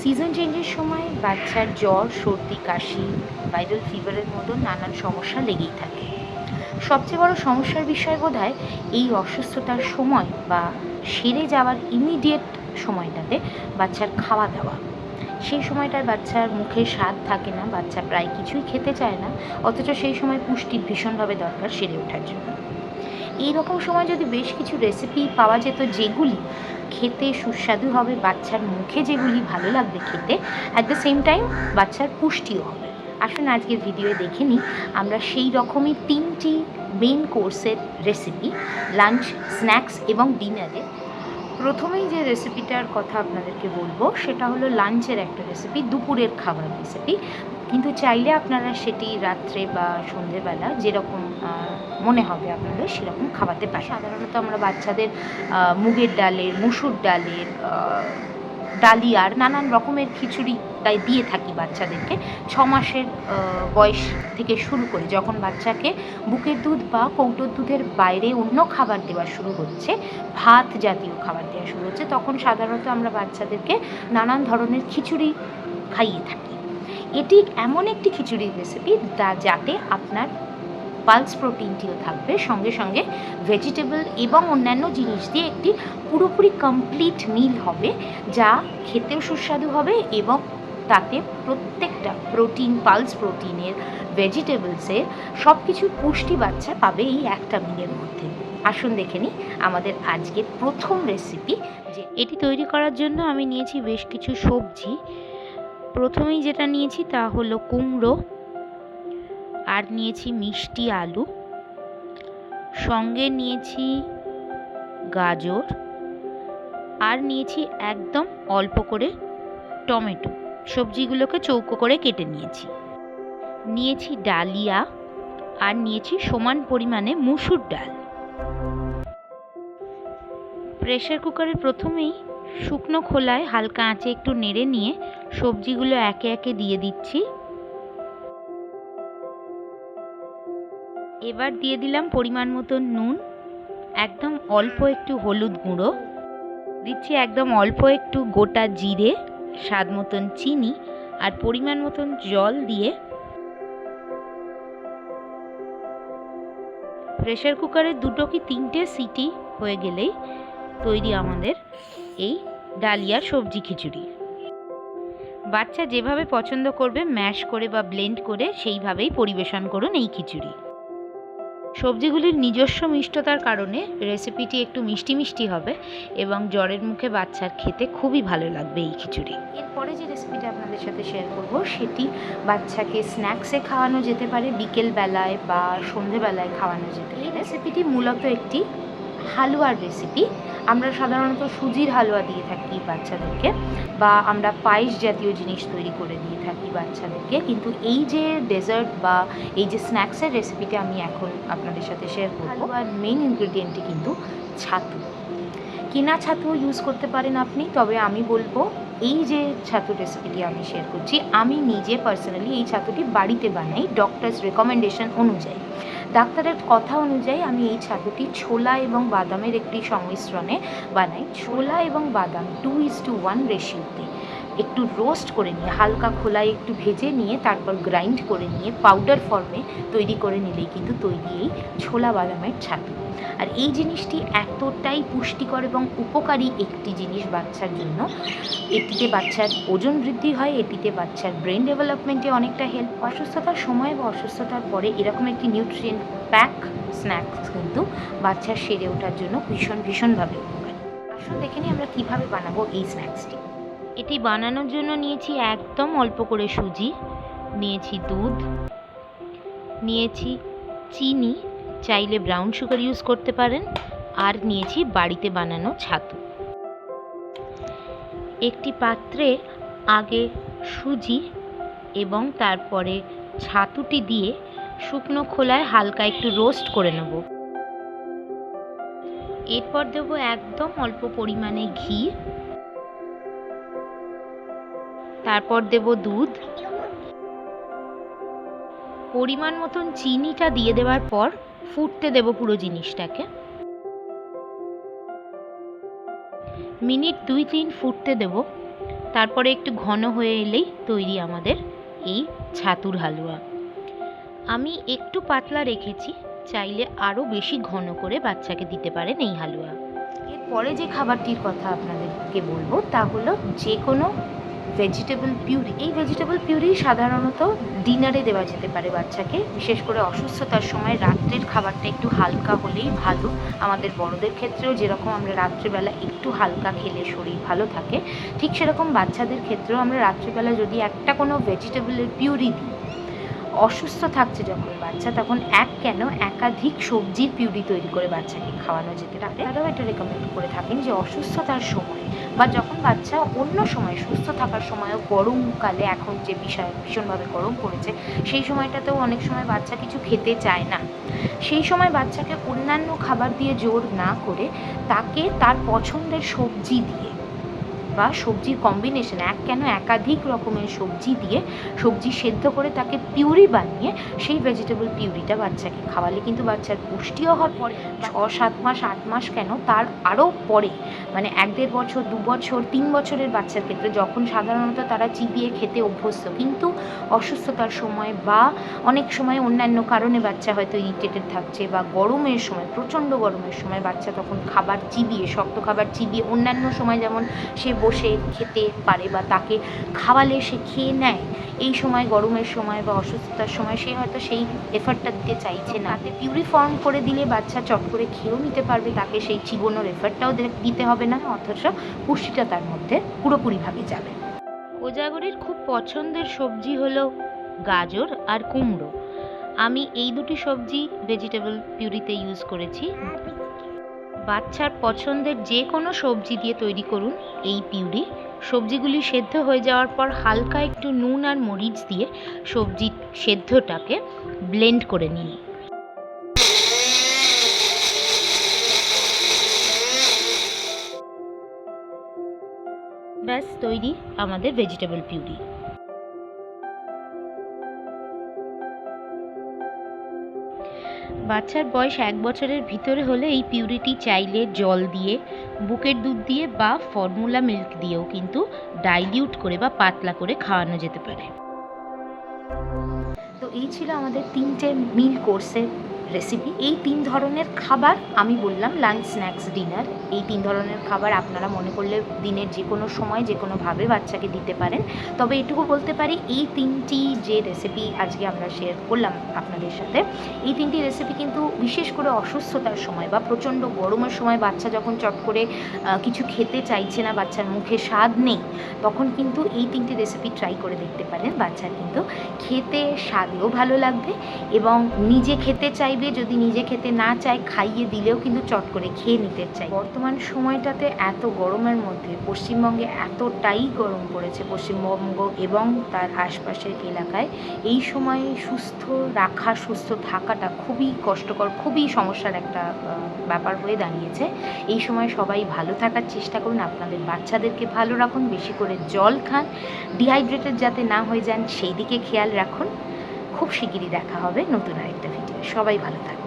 Season চেঞ্জের সময় বাচ্চার জ্বর, সর্দি, কাশি ভাইরাল ফিভারের মতো নানান সমস্যা লেগেই থাকে। সবচেয়ে বড় সমস্যার বিষয় বোধ এই অসুস্থতার সময় বা সেরে যাওয়ার ইমিডিয়েট সময়টাতে বাচ্চার খাওয়া দাওয়া সেই সময়টার বাচ্চার মুখে স্বাদ থাকে না, বাচ্চা প্রায় কিছুই খেতে চায় না, অথচ সেই সময় পুষ্টি ভীষণভাবে দরকার সেরে ওঠার জন্য। এই রকম সময় যদি বেশ কিছু রেসিপি পাওয়া যেত যেগুলি খেতে সুস্বাদু হবে, বাচ্চার মুখে যেগুলি ভালো লাগবে খেতে অ্যাট দ্য সেম টাইম বাচ্চার পুষ্টিও হবে। আসুন আজকের ভিডিওয়ে দেখে নিই, আমরা সেই রকমই তিনটি মেন কোর্সের রেসিপি লাঞ্চ স্ন্যাক্স এবং ডিনারে প্রথমেই যে রেসিপিটার কথা আপনাদেরকে বলব, সেটা হলো লাঞ্চের একটা রেসিপি দুপুরের খাবার রেসিপি কিন্তু চাইলে আপনারা সেটি রাত্রে বা সন্ধেবেলা যেরকম মনে হবে আপনাদের, সেরকম খাওয়াতে পারেন। সাধারণত আমরা বাচ্চাদের মুগের ডালের, মুসুর ডালের ডালিয়ার নানান রকমের খিচুড়ি তাই দিয়ে থাকি বাচ্চাদেরকে। ছ মাসের বয়স থেকে শুরু করে যখন বাচ্চাকে বুকের দুধ বা কৌটোর দুধের বাইরে অন্য খাবার দেওয়া শুরু হচ্ছে, ভাত জাতীয় খাবার দেওয়া শুরু হচ্ছে, তখন সাধারণত আমরা বাচ্চাদেরকে নানান ধরনের খিচুড়ি খাইয়ে থাকি। এটি এমন একটি খিচুড়ির রেসিপি যাতে আপনার পালস প্রোটিনটিও থাকবে। সঙ্গে সঙ্গে ভেজিটেবল এবং অন্যান্য জিনিস দিয়ে একটি পুরোপুরি কমপ্লিট মিল হবে, যা খেতেও সুস্বাদু হবে এবং তাতে প্রত্যেকটা প্রোটিন পালস প্রোটিনের ভেজিটেবলসের সব কিছু পুষ্টি বাচ্চা পাবে এই একটা মিলের মধ্যে। আসুন দেখে নিই আমাদের আজকের প্রথম রেসিপি যে এটি তৈরি করার জন্য আমি নিয়েছি বেশ কিছু সবজি। প্রথমেই যেটা নিয়েছি তা হলো কুমড়ো আর নিয়েছি মিষ্টি আলু। সঙ্গে নিয়েছি গাজর। আর নিয়েছি একদম অল্প করে টমেটো। সবজিগুলোকে চৌকো করে কেটে নিয়েছি। নিয়েছি ডালিয়া আর নিয়েছি সমান পরিমাণে মুসুর ডাল। প্রেশার কুকারে প্রথমেই শুকনো খোলায় হালকা আঁচে একটু নেড়ে নিয়ে সবজিগুলো একে একে দিয়ে দিচ্ছি। এবার দিয়ে দিলাম পরিমাণ মতো নুন, একদম অল্প একটু হলুদ গুঁড়ো। দিচ্ছি একদম অল্প একটু গোটা জিরে, স্বাদ মতন চিনি আর পরিমাণ মতন জল দিয়ে প্রেশার কুকারে দুটো কি তিনটে সিটি হয়ে গেলেই তৈরি আমাদের এই ডালিয়া সবজি খিচুড়ি। বাচ্চা যেভাবে পছন্দ করবে ম্যাশ করে বা ব্লেন্ড করে সেইভাবেই পরিবেশন করুন এই খিচুড়ি। সবজিগুলির নিজস্ব মিষ্টতার কারণে রেসিপিটি একটু মিষ্টি মিষ্টি হবে এবং জ্বরের মুখে বাচ্চার খেতে খুবই ভালো লাগবে এই খিচুড়ি। এরপরে যে রেসিপিটা আপনাদের সাথে শেয়ার করব সেটি বাচ্চাকে স্ন্যাক্সে খাওয়ানো যেতে পারে বিকেল বেলায় বা সন্ধেবেলায় খাওয়ানো যেতে পারে। এই রেসিপিটি মূলত একটি হালুয়ার রেসিপি আমরা সাধারণত সুজির হালুয়া দিয়ে থাকি বাচ্চাদেরকে বা আমরা পায়েস জাতীয় জিনিস তৈরি করে দিয়ে থাকি বাচ্চাদেরকে। কিন্তু এই যে ডেজার্ট বা এই যে স্ন্যাক্সের রেসিপিটা আমি এখন আপনাদের সাথে শেয়ার করব হালুয়ার মেইন ইনগ্রেডিয়েন্টটি কিন্তু ছাতু। কেনা ছাতু ইউজ করতে পারেন আপনি তবে আমি বলব এই যে ছাতু রেসিপিটি আমি শেয়ার করছি আমি নিজে পার্সোনালি এই ছাতুটি বাড়িতে বানাই ডক্টরস রেকমেন্ডেশন অনুযায়ী। ডাক্তারের কথা অনুযায়ী আমি এই ছাতুটি ছোলা এবং বাদামের একটি সংমিশ্রণে বানাই। ছোলা এবং বাদাম টু ইস টু ওয়ান রেশিওতে একটু রোস্ট করে নিয়ে, হালকা খোলায় একটু ভেজে নিয়ে, তারপর গ্রাইন্ড করে নিয়ে পাউডার ফর্মে তৈরি করে নিলেই কিন্তু তৈরি এই ছোলা বাদামের ছাতু আর এই জিনিসটি এতটাই পুষ্টিকর এবং উপকারী একটি জিনিস বাচ্চার জন্য। এটিতে বাচ্চার ওজন বৃদ্ধি হয়, এটিতে বাচ্চার ব্রেন ডেভেলপমেন্টে অনেকটা হেল্প অসুস্থতার সময় বা অসুস্থতার পরে এরকম একটি নিউট্রিয়েন্ট প্যাক স্ন্যাক্স কিন্তু বাচ্চার সেরে ওঠার জন্য ভীষণ, ভীষণভাবে উপকারী। আসুন দেখে নিই আমরা কীভাবে বানাবো এই স্ন্যাক্সটি এটি বানানোর জন্য নিয়েছি একদম অল্প করে সুজি, নিয়েছি দুধ, নিয়েছি চিনি, চাইলে ব্রাউন সুগার ইউজ করতে পারেন, আর নিয়েছি বাড়িতে বানানো ছাতু। একটি পাত্রে আগে সুজি এবং তারপরে ছাতুটি দিয়ে শুকনো খোলায় হালকা একটু রোস্ট করে নেব। এরপর দেবো একদম অল্প পরিমাণে ঘি তারপর দেব দুধ। পরিমাণ মতন চিনিটা দিয়ে দেওয়ার পর ফুটতে দেব পুরো জিনিসটাকে। মিনিট দুই তিন ফুটতে দেব। তারপরে একটু ঘন হয়ে এলেই তৈরি আমাদের এই ছাতুর হালুয়া। আমি একটু পাতলা রেখেছি, চাইলে আরও বেশি ঘন করে বাচ্চাকে দিতে পারেন এই হালুয়া। এরপরে যে খাবারটির কথা আপনাদেরকে বলব, তা হলো যে কোনো ভেজিটেবল পিউরি এই ভেজিটেবল পিউরি সাধারণত ডিনারে দেওয়া যেতে পারে বাচ্চাকে। বিশেষ করে অসুস্থতার সময় রাত্রের খাবারটা একটু হালকা হলেই ভালো। আমাদের বড়দের ক্ষেত্রেও যেরকম আমরা রাত্রিবেলা একটু হালকা খেলে শরীর ভালো থাকে, ঠিক সেরকম বাচ্চাদের ক্ষেত্রেও আমরা রাত্রিবেলা যদি একটা কোনো ভেজিটেবলের পিউরি দিই অসুস্থ থাকছে যখন বাচ্চা, তখন এক কেন একাধিক সবজির পিউরি তৈরি করে বাচ্চাকে খাওয়ানো যেতে পারে। তারাও এটা রেকমেন্ড করে থাকেন যে অসুস্থতার সময় বা যখন বাচ্চা অন্য সময় সুস্থ থাকার সময়ও গরমকালে এখন যে বিষয় ভীষণভাবে গরম পড়েছে, সেই সময়টাতেও অনেক সময় বাচ্চা কিছু খেতে চায় না। সেই সময় বাচ্চাকে অন্যান্য খাবার দিয়ে জোর না করে তাকে তার পছন্দের সবজি দিয়ে বা সবজির কম্বিনেশন এক কেন একাধিক রকমের সবজি দিয়ে সবজি সেদ্ধ করে তাকে পিউরি বানিয়ে সেই ভেজিটেবল পিউরিটা বাচ্চাকে খাওয়ালে। কিন্তু বাচ্চার পুষ্টিও হওয়ার পরে ছ, সাত মাস, আট মাস কেন তার আরও পরে মানে এক দেড় বছর, দু বছর, তিন বছরের বাচ্চার ক্ষেত্রে যখন সাধারণত তারা চিবিয়ে খেতে অভ্যস্ত, কিন্তু অসুস্থতার সময় বা অনেক সময় অন্যান্য কারণে বাচ্চা হয়তো ইরিটেটেড থাকছে বা গরমের সময়, প্রচণ্ড গরমের সময় বাচ্চা তখন খাবার চিবিয়ে, শক্ত খাবার চিবিয়ে অন্যান্য সময় যেমন সে বসে খেতে পারে বা তাকে খাওয়ালে সে খেয়ে নেয়। এই সময়, গরমের সময় বা অসুস্থতার সময় সে হয়তো সেই এফার্টটা দিতে চাইছে না। তাতে পিউরি ফর্ম করে দিলে বাচ্চা চট করে খেয়েও নিতে পারবে। তাকে সেই চিবোনোর এফার্টটাও দিতে হবে না, অথচ পুষ্টিটা তার মধ্যে পুরোপুরিভাবে যাবে। কোজাগরির খুব পছন্দের সবজি হলো গাজর আর কুমড়ো। আমি এই দুটি সবজি ভেজিটেবল পিউরিতে ইউজ করেছি। বাচ্চার পছন্দের যে কোনো সবজি দিয়ে তৈরি করুন এই পিউরি। সবজিগুলি সেদ্ধ হয়ে যাওয়ার পর হালকা একটু নুন আর মরিচ দিয়ে সবজি সেদ্ধটাকে ব্লেন্ড করে নিন। ব্যাস, তৈরি আমাদের ভেজিটেবল পিউরি। বাচ্চার বয়স এক বছরের ভিতরে হলে এই পিউরিটি চাইলে জল দিয়ে, বুকের দুধ দিয়ে বা ফর্মুলা মিল্ক দিয়েও কিন্তু ডাইলিউট করে বা পাতলা করে খাওয়ানো যেতে পারে। তো এই ছিল আমাদের তিনটে মিল কোর্সের রেসিপি এই তিন ধরনের খাবার আমি বললাম লাঞ্চ স্ন্যাক্স ডিনার এই তিন ধরনের খাবার আপনারা মনে করলে দিনের যে কোনো সময়, যে কোনোভাবে বাচ্চাকে দিতে পারেন। তবে এটুকু বলতে পারি, এই তিনটি যে রেসিপি আজকে আমরা শেয়ার করলাম আপনাদের সাথে, এই তিনটি রেসিপি কিন্তু বিশেষ করে অসুস্থতার সময় বা প্রচণ্ড গরমের সময় বাচ্চা যখন চট করে কিছু খেতে চাইছে না, বাচ্চার মুখে স্বাদ নেই, তখন কিন্তু এই তিনটি রেসিপি ট্রাই করে দেখতে পারেন। বাচ্চার কিন্তু খেতে স্বাদেও ভালো লাগবে এবং নিজে খেতে চাইবে যদি নিজে খেতে না চায়, খাইয়ে দিলেও কিন্তু চট করে খেয়ে নিতে চাই বর্তমান সময়টাতে এত গরমের মধ্যে পশ্চিমবঙ্গে এতটাই গরম পড়েছে, পশ্চিমবঙ্গ এবং তার আশপাশের এলাকায়। এই সময়ে সুস্থ রাখা, সুস্থ থাকাটা খুবই কষ্টকর, খুবই সমস্যার একটা ব্যাপার হয়ে দাঁড়িয়েছে। এই সময় সবাই ভালো থাকার চেষ্টা করুন, আপনাদের বাচ্চাদেরকে ভালো রাখুন, বেশি করে জল খান ডিহাইড্রেটেড যাতে না হয়ে যান, সেই দিকে খেয়াল রাখুন। খুব শিগগিরই দেখা হবে নতুন আরেকটা ভিডিও সবাই ভালো থাকবেন।